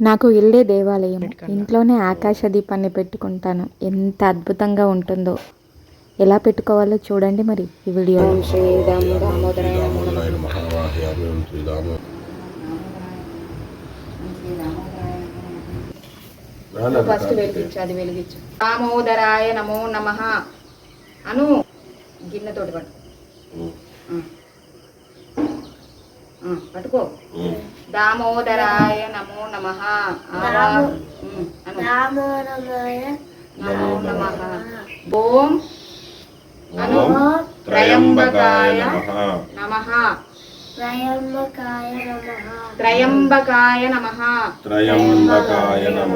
నాకు ఇల్లే దేవాలయం. ఇంట్లోనే ఆకాశ దీపాన్ని పెట్టుకుంటాను. ఎంత అద్భుతంగా ఉంటుందో. ఎలా పెట్టుకోవాలో చూడండి మరి ఈ వీడియో ఫస్ట్ వెలిగించు అది వెలిగించు. దామోదరాయ నమో నమ. అను. గిన్నెతోటి. ఆ, పట్టుకో. దామోదరాయ నమో నమ. ఓం అను. త్రయంబకాయ నమ. త్రయంబకాయ నమః. త్రయంబకాయ నమ. త్రయంబకాయ నమ.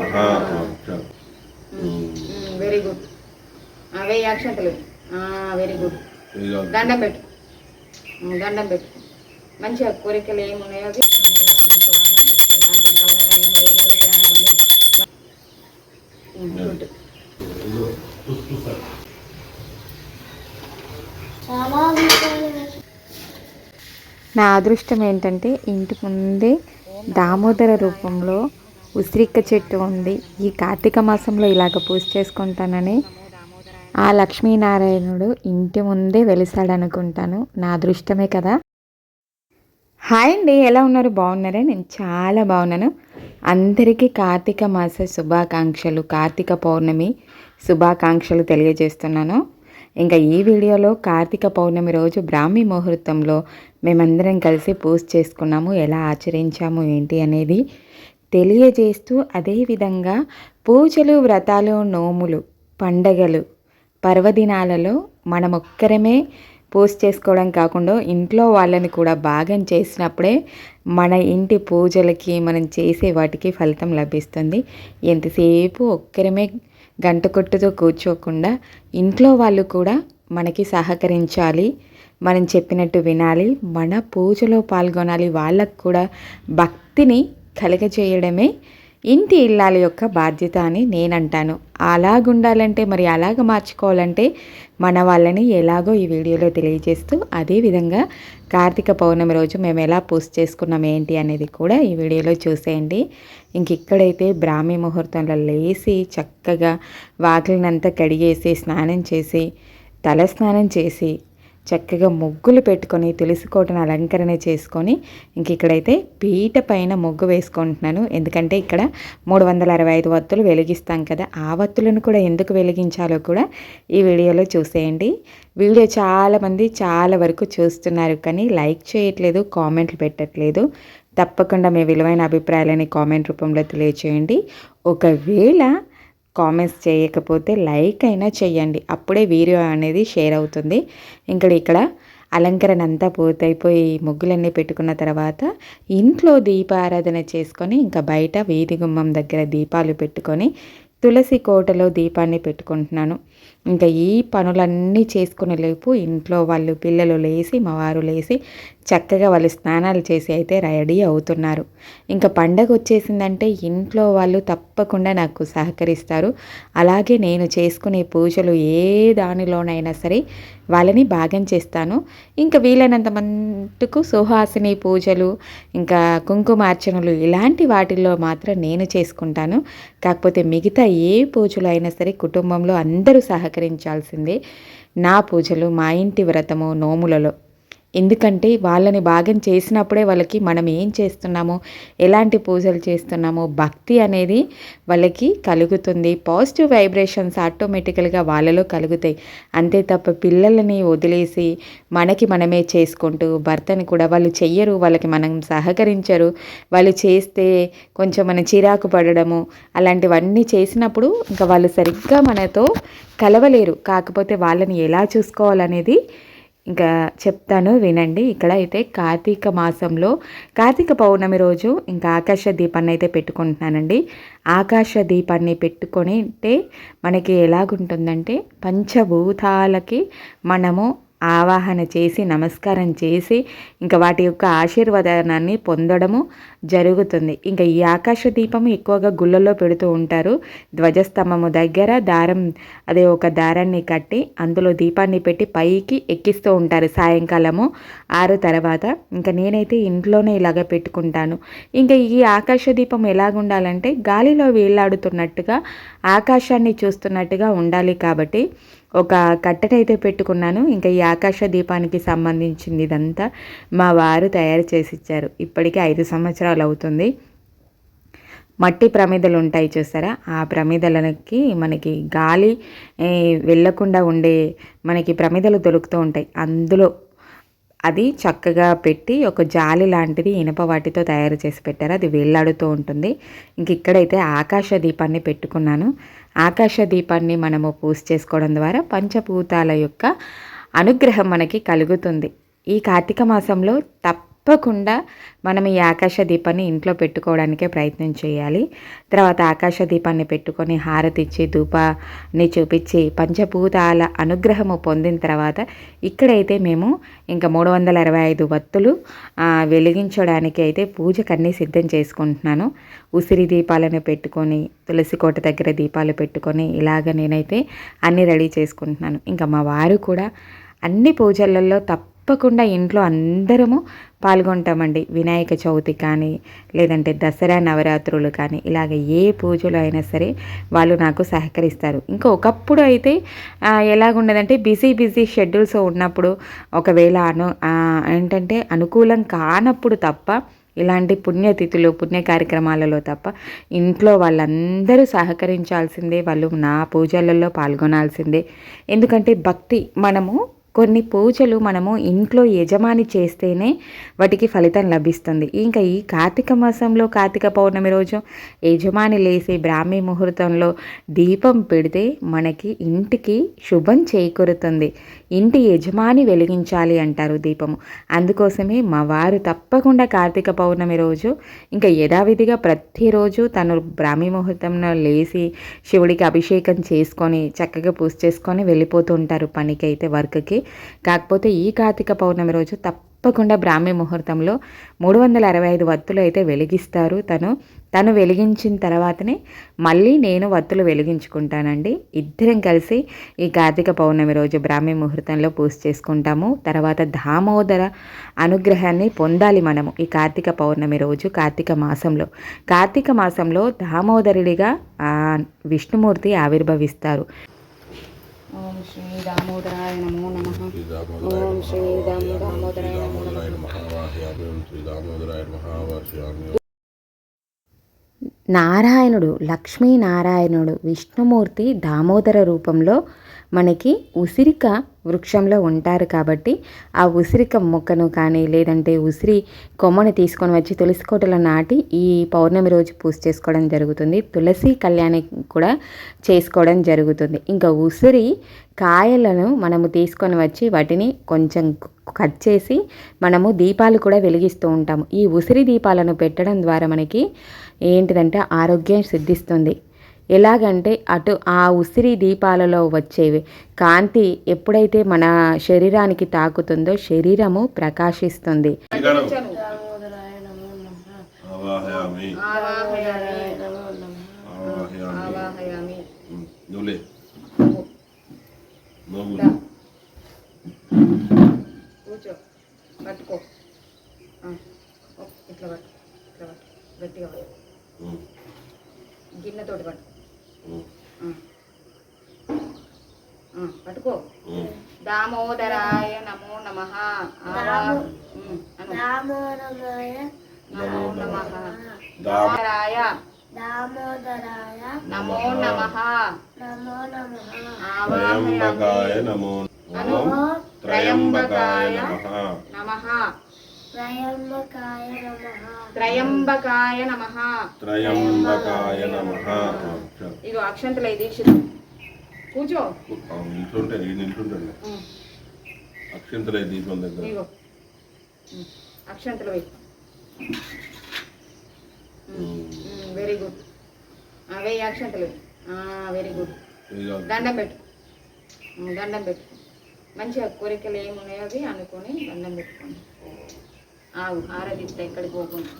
వెరీ గుడ్ వెయ్యి అక్షంతలు వెరీ గుడ్ దండం పెట్టు. దండం పెట్టు. మంచిగా కోరికలు ఏమున్నాయో అవి నా అదృష్టం ఏంటంటే ఇంటి ముందే దామోదర రూపంలో ఉసిరిక్క చెట్టు ఉంది. ఈ కార్తీక మాసంలో ఇలాగ పూజ చేసుకుంటానని ఆ లక్ష్మీనారాయణుడు ఇంటి ముందే వెలిసాడు అనుకుంటాను నా అదృష్టమే కదా. హాయ్ అండి ఎలా ఉన్నారు? బాగున్నారా? నేను చాలా బాగున్నాను. అందరికీ కార్తీక మాస శుభాకాంక్షలు కార్తీక పౌర్ణమి శుభాకాంక్షలు తెలియజేస్తున్నాను. ఇంకా ఈ వీడియోలో కార్తీక పౌర్ణమి రోజు బ్రాహ్మీ ముహూర్తంలో మేమందరం కలిసి పూజ చేసుకున్నాము. ఎలా ఆచరించాము ఏంటి అనేది తెలియజేస్తూ అదేవిధంగా పూజలు వ్రతాలు నోములు పండగలు పర్వదినాలలో మనమొక్కరమే పూజ చేసుకోవడం కాకుండా ఇంట్లో వాళ్ళని కూడా భాగం చేసినప్పుడే మన ఇంటి పూజలకి మనం చేసే వాటికి ఫలితం లభిస్తుంది. ఎంతసేపు ఒక్కరమే గంట కొట్టుతో కూర్చోకుండా ఇంట్లో వాళ్ళు కూడా మనకి సహకరించాలి. మనం చెప్పినట్టు వినాలి. మన పూజలో పాల్గొనాలి. వాళ్ళకు కూడా భక్తిని కలగజేయడమే ఇంటి ఇల్లాల యొక్క బాధ్యత అని నేనంటాను. అలాగుండాలంటే మరి అలాగ మార్చుకోవాలంటే మన వాళ్ళని ఎలాగో ఈ వీడియోలో తెలియజేస్తూ అదేవిధంగా కార్తీక పౌర్ణమి రోజు మేము ఎలా పూజ చేసుకున్నాం ఏంటి అనేది కూడా ఈ వీడియోలో చూసేయండి. ఇంక ఇక్కడైతే బ్రాహ్మీ ముహూర్తంలో లేచి చక్కగా వాకిలినంతా కడిగేసి స్నానం చేసి తల స్నానం చేసి చక్కగా ముగ్గులు పెట్టుకొని తులసి కోటను అలంకరణ చేసుకొని ఇంక ఇక్కడైతే పీట పైన ముగ్గు వేసుకుంటున్నాను. ఎందుకంటే ఇక్కడ మూడు వందల అరవై ఐదు వత్తులు వెలిగిస్తాం కదా ఆ వత్తులను కూడా ఎందుకు వెలిగించాలో కూడా ఈ వీడియోలో చూసేయండి. వీడియో చాలామంది చాలా వరకు చూస్తున్నారు కానీ లైక్ చేయట్లేదు కామెంట్లు పెట్టట్లేదు. తప్పకుండా మీ విలువైన అభిప్రాయాలని కామెంట్ రూపంలో తెలియచేయండి. ఒకవేళ కామెంట్స్ చేయకపోతే లైక్ అయినా చేయండి అప్పుడే వీడియో అనేది షేర్ అవుతుంది. ఇంకా ఇక్కడ అలంకరణ అంతా పూర్తయిపోయి ముగ్గులన్నీ పెట్టుకున్న తర్వాత ఇంట్లో దీపారాధన చేసుకొని ఇంకా బయట వీధి గుమ్మం దగ్గర దీపాలు పెట్టుకొని తులసి కోటలో దీపాన్ని పెట్టుకుంటున్నాను. ఇంకా ఈ పనులన్నీ చేసుకునే లేపు ఇంట్లో వాళ్ళు పిల్లలు లేచి మా వారు లేచి చక్కగా వాళ్ళు స్నానాలు చేసి అయితే రెడీ అవుతున్నారు. ఇంకా పండగ వచ్చేసిందంటే ఇంట్లో వాళ్ళు తప్పకుండా నాకు సహకరిస్తారు. అలాగే నేను చేసుకునే పూజలు ఏ దానిలోనైనా సరే వాళ్ళని భాగం చేస్తాను. ఇంకా వీలైనంత మటుకు సుహాసిని పూజలు ఇంకా కుంకుమార్చనలు ఇలాంటి వాటిల్లో మాత్రం నేను చేసుకుంటాను. కాకపోతే మిగతా ఏ పూజలు అయినా సరే కుటుంబంలో అందరూ సహకరించాల్సిందే. నా పూజలు మా ఇంటి వ్రతము నోములలో ఎందుకంటే వాళ్ళని భాగం చేసినప్పుడే వాళ్ళకి మనం ఏం చేస్తున్నామో ఎలాంటి పూజలు చేస్తున్నామో భక్తి అనేది వాళ్ళకి కలుగుతుంది. పాజిటివ్ వైబ్రేషన్స్ ఆటోమేటికల్గా వాళ్ళలో కలుగుతాయి. అంతే తప్ప పిల్లలని వదిలేసి మనకి మనమే చేసుకుంటూ భర్తని కూడా వాళ్ళు చెయ్యరు వాళ్ళకి మనం సహకరించరు. వాళ్ళు చేస్తే కొంచెం మన చిరాకు పడడము అలాంటివన్నీ చేసినప్పుడు ఇంకా వాళ్ళు సరిగ్గా మనతో కలవలేరు. కాకపోతే వాళ్ళని ఎలా చూసుకోవాలనేది ఇంకా చెప్తాను వినండి. ఇక్కడ అయితే కార్తీక మాసంలో కార్తీక పౌర్ణమి రోజు ఇంకా ఆకాశ దీపాన్ని అయితే పెట్టుకుంటున్నానండి. ఆకాశ దీపాన్ని పెట్టుకొని అంటే మనకి ఎలాగుంటుందంటే పంచభూతాలకి మనము ఆవాహన చేసి నమస్కారం చేసి ఇంకా వాటి యొక్క ఆశీర్వాదాన్ని పొందడము జరుగుతుంది. ఇంకా ఈ ఆకాశ దీపము ఎక్కువగా గుళ్ళల్లో పెడుతూ ఉంటారు. ధ్వజస్తంభము దగ్గర దారం అదే ఒక దారాన్ని కట్టి అందులో దీపాన్ని పెట్టి పైకి ఎక్కిస్తూ ఉంటారు. సాయంకాలము ఆరు తర్వాత ఇంకా నేనైతే ఇంట్లోనే ఇలాగ పెట్టుకుంటాను. ఇంకా ఈ ఆకాశ దీపం ఎలాగుండాలంటే గాలిలో వేలాడుతున్నట్టుగా ఆకాశాన్ని చూస్తున్నట్టుగా ఉండాలి కాబట్టి ఒక కట్టెనైతే పెట్టుకున్నాను. ఇంకా ఈ ఆకాశ దీపానికి సంబంధించింది ఇదంతా మా వారు తయారు చేసి ఇచ్చారు ఇప్పటికే ఐదు సంవత్సరాలు అవుతుంది మట్టి ప్రమిదలు ఉంటాయి చూసారా ఆ ప్రమిదలకి మనకి గాలి వెళ్ళకుండా వెళ్ళకుండా ఉండే మనకి ప్రమిదలు దొరుకుతూ ఉంటాయి. అందులో అది చక్కగా పెట్టి ఒక జాలి లాంటిది ఇనుప వాటితో తయారు చేసి పెట్టారు. అది వేలాడుతూ ఉంటుంది. ఇంక ఇక్కడైతే ఆకాశ దీపాన్ని పెట్టుకున్నాను. ఆకాశ దీపాన్ని మనము పూజ చేసుకోవడం ద్వారా పంచభూతాల యొక్క అనుగ్రహం మనకి కలుగుతుంది. ఈ కార్తీక మాసంలో తప్పకుండా మనం ఈ ఆకాశ దీపాన్ని ఇంట్లో పెట్టుకోవడానికే ప్రయత్నం చేయాలి. తర్వాత ఆకాశ దీపాన్ని పెట్టుకొని హారతి ఇచ్చి ధూపాన్ని చూపించి పంచభూతాల అనుగ్రహము పొందిన తర్వాత ఇక్కడైతే మేము ఇంకా మూడు వందల అరవై ఐదు వత్తులు వెలిగించడానికి అయితే పూజకన్నీ సిద్ధం చేసుకుంటున్నాను. ఉసిరి దీపాలను పెట్టుకొని తులసి కోట దగ్గర దీపాలు పెట్టుకొని ఇలాగ నేనైతే అన్నీ రెడీ చేసుకుంటున్నాను. ఇంకా మా వారు కూడా అన్ని పూజలలో తప్పకుండా ఇంట్లో అందరము పాల్గొంటామండి. వినాయక చవితి కానీ లేదంటే దసరా నవరాత్రులు కానీ ఇలాగ ఏ పూజలు అయినా సరే వాళ్ళు నాకు సహకరిస్తారు. ఇంకా ఒకప్పుడు అయితే ఎలాగుండదంటే బిజీ బిజీ షెడ్యూల్స్ ఉన్నప్పుడు ఒకవేళ అను ఏంటంటే అనుకూలం కానప్పుడు తప్ప ఇలాంటి పుణ్యతిథులు పుణ్య కార్యక్రమాలలో తప్ప ఇంట్లో వాళ్ళందరూ సహకరించాల్సిందే వాళ్ళు నా పూజలలో పాల్గొనాల్సిందే. ఎందుకంటే భక్తి మనము కొన్ని పూజలు మనము ఇంట్లో యజమాని చేస్తేనే వాటికి ఫలితం లభిస్తుంది. ఇంకా ఈ కార్తీక మాసంలో కార్తీక పౌర్ణమి రోజు యజమాని లేసి బ్రాహ్మీ ముహూర్తంలో దీపం పెడితే మనకి ఇంటికి శుభం చేకూరుతుంది. ఇంటి యజమాని వెలిగించాలి అంటారు దీపము. అందుకోసమే మా వారు తప్పకుండా కార్తీక పౌర్ణమి రోజు ఇంకా యథావిధిగా ప్రతిరోజు తను బ్రాహ్మీ ముహూర్తంలో లేచి శివుడికి అభిషేకం చేసుకొని చక్కగా పూజ చేసుకొని వెళ్ళిపోతూ ఉంటారు పనికి అయితే వర్క్కి. కాకపోతే ఈ కార్తీక పౌర్ణమి రోజు తప్పకుండా బ్రాహ్మీ ముహూర్తంలో మూడు వందల అరవై ఐదు వత్తులు అయితే వెలిగిస్తారు. తను తను వెలిగించిన తర్వాతనే మళ్ళీ నేను వత్తులు వెలిగించుకుంటానండి. ఇద్దరం కలిసి ఈ కార్తీక పౌర్ణమి రోజు బ్రాహ్మీ ముహూర్తంలో పూజ చేసుకుంటాము. తర్వాత దామోదర అనుగ్రహాన్ని పొందాలి మనము ఈ కార్తీక పౌర్ణమి రోజు కార్తీక మాసంలో. కార్తీక మాసంలో దామోదరుడిగా విష్ణుమూర్తి ఆవిర్భవిస్తారు. ఓం శ్రీ దామోదరాయ నమో నమ. శ్రీ ఓం శ్రీ దామో దామోదరాయ నమో. నారాయణుడు లక్ష్మీనారాయణుడు విష్ణుమూర్తి దామోదర రూపంలో మనకి ఉసిరిక వృక్షంలో ఉంటారు కాబట్టి ఆ ఉసిరిక మొక్కను కానీ లేదంటే ఉసిరి కొమ్మను తీసుకొని వచ్చి తులసి కోటలో నాటి ఈ పౌర్ణమి రోజు పూజ చేసుకోవడం జరుగుతుంది. తులసి కళ్యాణి కూడా చేసుకోవడం జరుగుతుంది. ఇంకా ఉసిరి కాయలను మనము తీసుకొని వచ్చి వాటిని కొంచెం కట్ చేసి మనము దీపాలు కూడా వెలిగిస్తూ ఉంటాము. ఈ ఉసిరి దీపాలను పెట్టడం ద్వారా మనకి ఏంటిదంటే ఆరోగ్యం సిద్ధిస్తుంది. ఎలాగంటే అటు ఆ ఉసిరి దీపాలలో వచ్చేవి. కాంతి ఎప్పుడైతే మన శరీరానికి తాకుతుందో శరీరము ప్రకాశిస్తుంది దామోదరాయ నమో నమః ఆవాహయామి ఆవాహయామి నమో నమః ఆవాహయామి ఆవాహయామి ఉమ్, నువ్వులే నువ్వు దా. కూర్చో పట్టుకో ఆ, ఓ, ఇట్లా పట్టు ఇట్లా పట్టు గట్టిగా పట్టు ఉమ్, గిన్నెతోటి పట్టు ఉమ్, ఆ. ఆ, పట్టుకో ఉమ్. దామోదరాయ నమో నమ దామో- అను దామోదరాయ నమో నమ దామ దామోదరాయ దామోదరాయ నమో నమ నమో నమః త్రయంబకాయ నమో నమో త్రయంబకాయ నమః. నమ. త్రయంబకాయ నమః. త్రయంబకాయ నమ. త్రయంబకాయ నమః. ఇగో అక్షంతలై దీక్షితం. కూర్చో. నిల్చుంటే నిల్చుంటాడు అక్షంతలే దీపం దగ్గర. ఇగో. అక్షంతలు వెయ్యి. వెరీ గుడ్ వెయ్యి అక్షంతలు వెరీ గుడ్ ఇక దండం పెట్టు. ఉమ్, దండం పెట్టు. మంచిగా కోరికలు ఏమున్నాయో అవి అనుకొని దండం పెట్టుకోండి. ఆగు ఆరాధిస్తా ఎక్కడికి పోకుండా.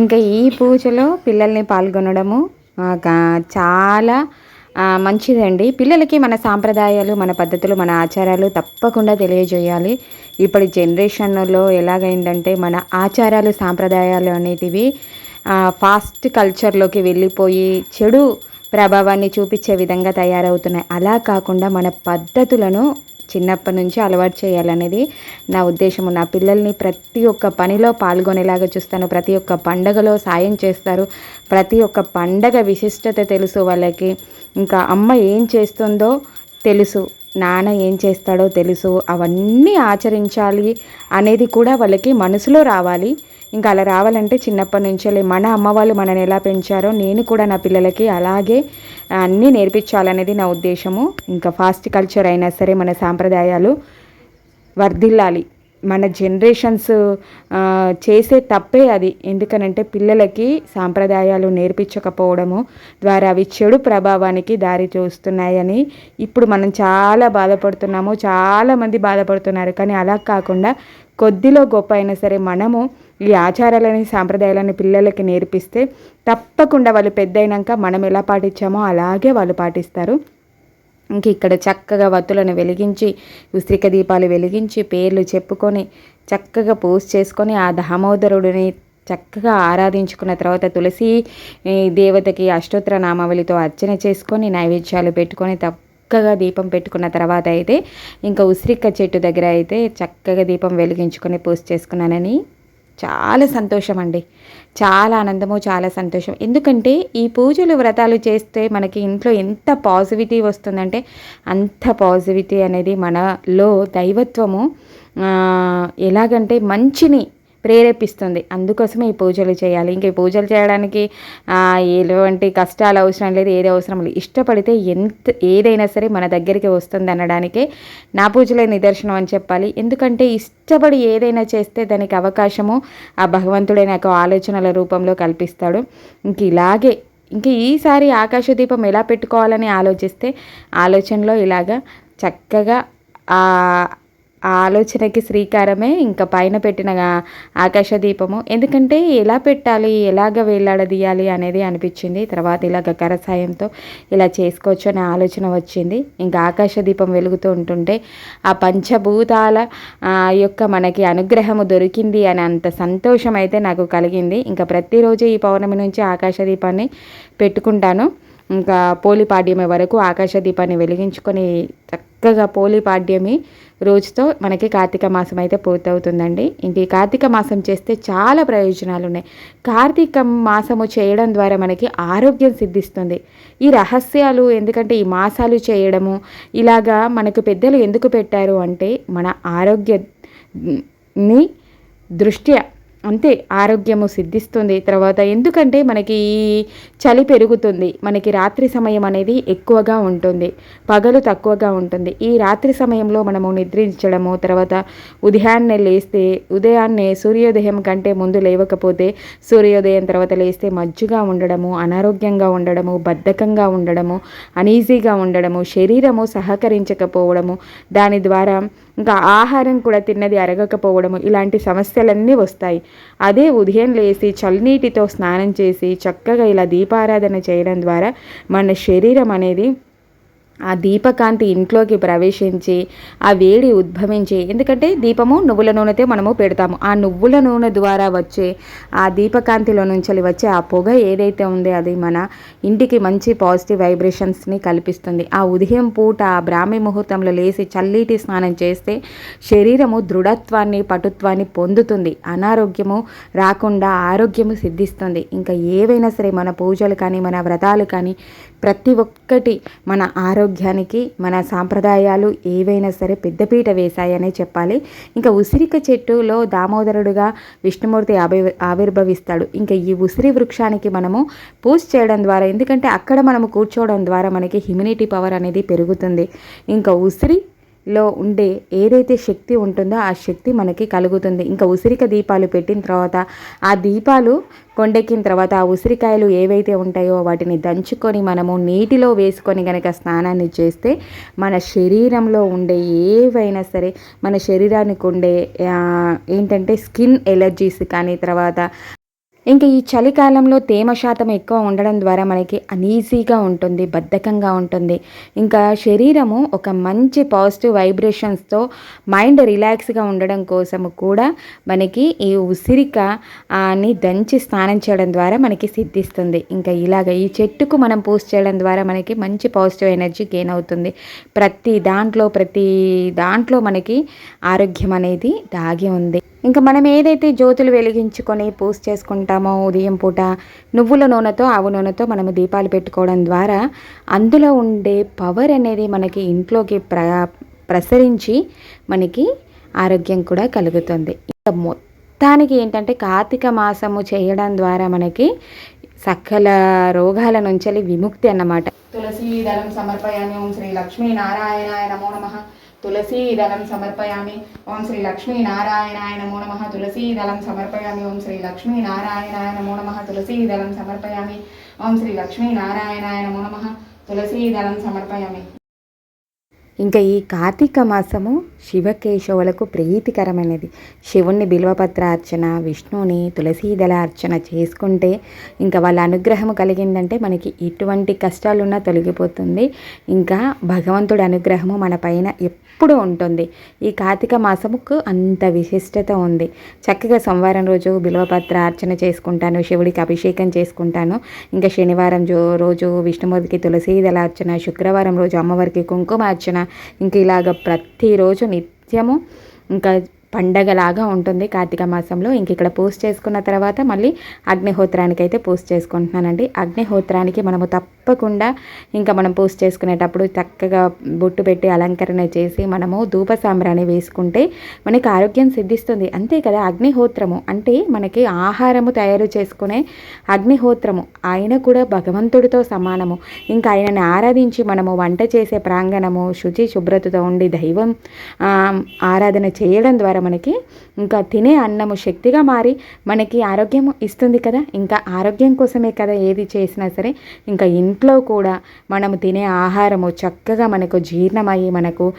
ఇంకా ఈ పూజలో పిల్లల్ని పాల్గొనడము చాలా మంచిదండి. పిల్లలకి మన సాంప్రదాయాలు మన పద్ధతులు మన ఆచారాలు తప్పకుండా తెలియజేయాలి. ఇప్పటి జనరేషన్లో ఎలాగైందంటే మన ఆచారాలు సాంప్రదాయాలు అనేటివి ఫాస్ట్ కల్చర్లోకి వెళ్ళిపోయి చెడు ప్రభావాన్ని చూపించే విధంగా తయారవుతున్నాయి. అలా కాకుండా మన పద్ధతులను చిన్నప్పటి నుంచి అలవాటు చేయాలనేది నా ఉద్దేశము. నా పిల్లల్ని ప్రతి ఒక్క పనిలో పాల్గొనేలాగా చూస్తాను. ప్రతి ఒక్క పండగలో సాయం చేస్తారు. ప్రతి ఒక్క పండగ విశిష్టత తెలుసు వాళ్ళకి. ఇంకా అమ్మ ఏం చేస్తుందో తెలుసు. నాన్న ఏం చేస్తాడో తెలుసు. అవన్నీ ఆచరించాలి అనేది కూడా వాళ్ళకి మనసులో రావాలి. ఇంకా అలా రావాలంటే చిన్నప్పటి నుంచే మన అమ్మ వాళ్ళు మనని ఎలా పెంచారో నేను కూడా నా పిల్లలకి అలాగే అన్నీ నేర్పించాలనేది నా ఉద్దేశము. ఇంకా ఫాస్ట్ కల్చర్ అయినా సరే మన సాంప్రదాయాలు వర్ధిల్లాలి. మన జనరేషన్స్ చేసే తప్పే అది. ఎందుకనంటే పిల్లలకి సాంప్రదాయాలు నేర్పించకపోవడము ద్వారా అవి చెడు ప్రభావానికి దారి చూస్తున్నాయని ఇప్పుడు మనం చాలా బాధపడుతున్నాము చాలామంది బాధపడుతున్నారు. కానీ అలా కాకుండా కొద్దిలో గొప్ప అయినా సరే మనము ఈ ఆచారాలని సాంప్రదాయాలని పిల్లలకి నేర్పిస్తే తప్పకుండా వాళ్ళు పెద్దయినాక మనం ఎలా పాటించామో అలాగే వాళ్ళు పాటిస్తారు. ఇంక ఇక్కడ చక్కగా వత్తులను వెలిగించి ఉసిరిక దీపాలు వెలిగించి పేర్లు చెప్పుకొని చక్కగా పూజ చేసుకొని ఆ దామోదరుడిని చక్కగా ఆరాధించుకున్న తర్వాత తులసి దేవతకి అష్టోత్తర నామావళితో అర్చన చేసుకొని నైవేద్యాలు పెట్టుకొని చక్కగా దీపం పెట్టుకున్న తర్వాత అయితే ఇంకా ఉసిరిక చెట్టు దగ్గర అయితే చక్కగా దీపం వెలిగించుకొని పూజ చేసుకున్నానని చాలా సంతోషం అండి చాలా ఆనందము చాలా సంతోషం. ఎందుకంటే ఈ పూజలు వ్రతాలు చేస్తే మనకి ఇంట్లో ఎంత పాజిటివిటీ వస్తుందంటే అంత పాజిటివిటీ అనేది మనలో దైవత్వము. ఎలాగంటే మంచిని ప్రేరేపిస్తుంది. అందుకోసమే ఈ పూజలు చేయాలి. ఇంక ఈ పూజలు చేయడానికి ఎటువంటి కష్టాలు అవసరం లేదు ఏది అవసరం లేదు. ఇష్టపడితే ఎంత ఏదైనా సరే మన దగ్గరికి వస్తుంది అనడానికే నా పూజలే నిదర్శనం అని చెప్పాలి. ఎందుకంటే ఇష్టపడి ఏదైనా చేస్తే దానికి అవకాశము ఆ భగవంతుడే నాకు ఆలోచనల రూపంలో కల్పిస్తాడు. ఇంక ఇలాగే ఇంక ఈసారి ఆకాశ దీపం ఎలా పెట్టుకోవాలని ఆలోచిస్తే ఆలోచనలో ఇలాగా చక్కగా ఆ ఆలోచనకి శ్రీకారమే. ఇంకా పైన పెట్టిన ఆకాశ దీపము. ఎందుకంటే ఎలా పెట్టాలి ఎలాగ వేలాడదీయాలి అనేది అనిపించింది. తర్వాత ఇలాగ కరసాయంతో ఇలా చేసుకోవచ్చు అనే ఆలోచన వచ్చింది. ఇంకా ఆకాశ దీపం వెలుగుతూ ఉంటుంటే ఆ పంచభూతాల యొక్క మనకి అనుగ్రహము దొరికింది అని అంత సంతోషం అయితే నాకు కలిగింది. ఇంకా ప్రతిరోజు ఈ పౌర్ణమి నుంచి ఆకాశ దీపాన్ని పెట్టుకుంటాను. ఇంకా పోలిపాడ్యమి వరకు ఆకాశ దీపాన్ని వెలిగించుకొని చక్కగా పోలిపాడ్యమి రోజుతో మనకి కార్తీక మాసం అయితే పూర్తవుతుందండి. ఇంక కార్తీక మాసం చేస్తే చాలా ప్రయోజనాలు ఉన్నాయి కార్తీక మాసము చేయడం ద్వారా మనకి ఆరోగ్యం సిద్ధిస్తుంది. ఈ రహస్యాలు ఎందుకంటే ఈ మాసాలు చేయడము ఇలాగా మనకు పెద్దలు ఎందుకు పెట్టారు అంటే మన ఆరోగ్యాన్ని దృష్ట్యా అంతే ఆరోగ్యము సిద్ధిస్తుంది. తర్వాత ఎందుకంటే మనకి ఈ చలి పెరుగుతుంది. మనకి రాత్రి సమయం అనేది ఎక్కువగా ఉంటుంది. పగలు తక్కువగా ఉంటుంది. ఈ రాత్రి సమయంలో మనము నిద్రించడము తర్వాత ఉదయాన్నే లేస్తే ఉదయాన్నే సూర్యోదయం కంటే ముందు లేవకపోతే సూర్యోదయం తర్వాత లేస్తే మజ్జుగా ఉండడము అనారోగ్యంగా ఉండడము బద్ధకంగా ఉండడము అనీజీగా ఉండడము శరీరము సహకరించకపోవడము దాని ద్వారా ఇంకా ఆహారం కూడా తిన్నది అరగకపోవడము ఇలాంటి సమస్యలన్నీ వస్తాయి. అదే ఉదయం లేసి చల్లనీటితో స్నానం చేసి చక్కగా ఇలా దీపారాధన చేయడం ద్వారా మన శరీరం అనేది ఆ దీపకాంతి ఇంట్లోకి ప్రవేశించి ఆ వేడి ఉద్భవించి ఎందుకంటే దీపము నువ్వుల నూనెతో మనము పెడతాము. ఆ నువ్వుల నూనె ద్వారా వచ్చే ఆ దీపకాంతిలో నుంచి వచ్చే ఆ పొగ ఏదైతే ఉందో అది మన ఇంటికి మంచి పాజిటివ్ వైబ్రేషన్స్ని కల్పిస్తుంది. ఆ ఉదయం పూట ఆ బ్రాహ్మీ ముహూర్తంలో లేసి చల్లీటి స్నానం చేస్తే శరీరము దృఢత్వాన్ని పటుత్వాన్ని పొందుతుంది. అనారోగ్యము రాకుండా ఆరోగ్యము సిద్ధిస్తుంది. ఇంకా ఏవైనా సరే మన పూజలు కానీ మన వ్రతాలు కానీ ప్రతి ఒక్కటి మన ఆరోగ్యానికి మన సాంప్రదాయాలు ఏవైనా సరే పెద్దపీట వేశాయనే చెప్పాలి. ఇంకా ఉసిరిక చెట్టులో దామోదరుడుగా విష్ణుమూర్తి ఆవి ఆవిర్భవిస్తాడు. ఇంకా ఈ ఉసిరి వృక్షానికి మనము పూజ చేయడం ద్వారా ఎందుకంటే అక్కడ మనము కూర్చోవడం ద్వారా మనకి హ్యూమినిటీ పవర్ అనేది పెరుగుతుంది. ఇంకా ఉసిరి లో ఉండే ఏదైతే శక్తి ఉంటుందో ఆ శక్తి మనకి కలుగుతుంది. ఇంకా ఉసిరిక దీపాలు పెట్టిన తర్వాత ఆ దీపాలు కొండెక్కిన తర్వాత ఆ ఉసిరికాయలు ఏవైతే ఉంటాయో వాటిని దంచుకొని మనము నీటిలో వేసుకొని కనుక స్నానాన్ని చేస్తే మన శరీరంలో ఉండే ఏవైనా సరే మన శరీరానికి ఉండే ఏంటంటే స్కిన్ ఎలర్జీస్ కానీ తర్వాత ఇంకా ఈ చలికాలంలో తేమ శాతం ఎక్కువ ఉండడం ద్వారా మనకి అనీజీగా ఉంటుంది బద్ధకంగా ఉంటుంది. ఇంకా శరీరము ఒక మంచి పాజిటివ్ వైబ్రేషన్స్తో మైండ్ రిలాక్స్గా ఉండడం కోసం కూడా మనకి ఈ ఉసిరిక అని దంచి స్నానం చేయడం ద్వారా మనకి సిద్ధిస్తుంది. ఇంకా ఇలాగ ఈ చెట్టుకు మనం పూజ చేయడం ద్వారా మనకి మంచి పాజిటివ్ ఎనర్జీ గెయిన్ అవుతుంది. ప్రతి దాంట్లో ప్రతి దాంట్లో మనకి ఆరోగ్యం అనేది దాగి ఉంది. ఇంకా మనం ఏదైతే జ్యోతులు వెలిగించుకొని పూజ ఉంటామో ఉదయం పూట? నువ్వుల నూనెతో ఆవు నూనెతో మనము దీపాలు పెట్టుకోవడం ద్వారా అందులో ఉండే పవర్ అనేది మనకి ఇంట్లోకి ప్ర ప్రసరించి మనకి ఆరోగ్యం కూడా కలుగుతుంది. ఇంకా మొత్తానికి ఏంటంటే కార్తీక మాసము చేయడం ద్వారా మనకి సకల రోగాల నుంచి విముక్తి అన్నమాట. తులసి దళం సమర్పయామి ఓం శ్రీ లక్ష్మీ నారాయణాయ నమో నమ. తులసీదళం సమర్పయామి ఓం శ్రీ లక్ష్మీనారాయణాయ నమో నమ తులసీదళం సమర్పయామి ఓం శ్రీ లక్ష్మీనారాయణాయ నమో నమ తులసీదళం సమర్పయామి ఓం శ్రీ లక్ష్మీనారాయణాయ నమో నమ తులసీదళం సమర్పయామి ఇంకా ఈ కార్తీక మాసము శివకేశవులకు ప్రీతికరమైనది. శివుణ్ణి బిల్వపత్ర అర్చన విష్ణువుని తులసీదళ అర్చన చేసుకుంటే ఇంకా వాళ్ళ అనుగ్రహం కలిగిందంటే మనకి ఎటువంటి కష్టాలున్నా తొలగిపోతుంది. ఇంకా భగవంతుడి అనుగ్రహము మన పైన ఎప్పుడు ఉంటుంది. ఈ కార్తీక మాసముకు అంత విశిష్టత ఉంది. చక్కగా సోమవారం రోజు బిల్వపత్ర అర్చన చేసుకుంటాను శివుడికి అభిషేకం చేసుకుంటాను. ఇంకా శనివారం జో రోజు విష్ణుమూర్తికి తులసీదళ అర్చన శుక్రవారం రోజు అమ్మవారికి కుంకుమ అర్చన ఇంకా ఇలాగ ప్రతిరోజు నిత్యము ఇంకా పండగలాగా ఉంటుంది కార్తీక మాసంలో. ఇంక ఇక్కడ పూజ చేసుకున్న తర్వాత మళ్ళీ అగ్నిహోత్రానికి అయితే పూజ చేసుకుంటున్నానండి. అగ్నిహోత్రానికి మనము తప్పకుండా ఇంకా మనం పూజ చేసుకునేటప్పుడు చక్కగా బొట్టు పెట్టి అలంకరణ చేసి మనము ధూప సాంబ్రాన్ని వేసుకుంటే మనకి ఆరోగ్యం సిద్ధిస్తుంది. అంతే కదా అగ్నిహోత్రము అంటే మనకి ఆహారము తయారు చేసుకునే అగ్నిహోత్రము. ఆయన కూడా భగవంతుడితో సమానము. ఇంకా ఆయనని ఆరాధించి మనము వంట చేసే ప్రాంగణము శుచి శుభ్రతతో ఉండి దైవం ఆరాధన చేయడం ద్వారా మనకి. ఇంకా తినే అన్నము శక్తిగా మారి మనకి ఆరోగ్యం ఇస్తుంది కదా. ఇంకా ఆరోగ్యం కోసమే కదా ఏది చేసినా సరే. ఇంకా ఇంట్లో కూడా మనము తినే ఆహారము చక్కగా మనకు జీర్ణమయ్యి మనకు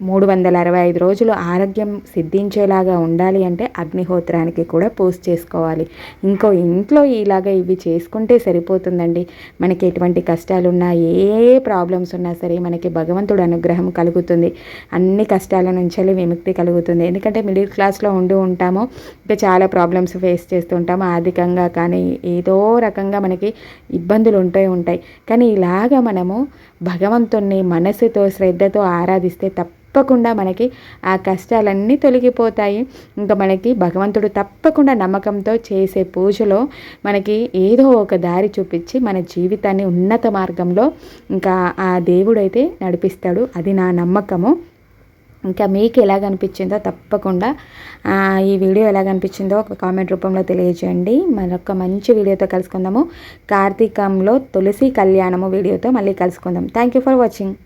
మూడు వందల అరవై ఐదు రోజులు ఆరోగ్యం సిద్ధించేలాగా ఉండాలి అంటే అగ్నిహోత్రానికి కూడా పూజ చేసుకోవాలి. ఇంకో ఇంట్లో ఇలాగ ఇవి చేసుకుంటే సరిపోతుందండి. మనకి ఎటువంటి కష్టాలున్నా ఏ ప్రాబ్లమ్స్ ఉన్నా సరే మనకి భగవంతుడు అనుగ్రహం కలుగుతుంది. అన్ని కష్టాల నుంచి విముక్తి కలుగుతుంది. ఎందుకంటే మిడిల్ క్లాస్లో ఉండి ఉంటాము ఇంకా చాలా ప్రాబ్లమ్స్ ఫేస్ చేస్తుంటాము ఆర్థికంగా కానీ ఏదో రకంగా మనకి ఇబ్బందులు ఉంటూ ఉంటాయి. కానీ ఇలాగ మనము భగవంతుణ్ణి మనసుతో శ్రద్ధతో ఆరాధిస్తే తప్పకుండా మనకి ఆ కష్టాలన్నీ తొలగిపోతాయి. ఇంకా మనకి భగవంతుడు తప్పకుండా నమ్మకంతో చేసే పూజలో మనకి ఏదో ఒక దారి చూపించి మన జీవితాన్ని ఉన్నత మార్గంలో ఇంకా ఆ దేవుడైతే నడిపిస్తాడు. అది నా నమ్మకము. ఇంకా మీకు ఎలా అనిపించిందో తప్పకుండా ఈ వీడియో ఎలా అనిపించిందో ఒక కామెంట్ రూపంలో తెలియజేయండి. మరొక మంచి వీడియోతో కలుసుకుందాము. కార్తీకంలో తులసి కళ్యాణము వీడియోతో మళ్ళీ కలుసుకుందాం. Thank you for watching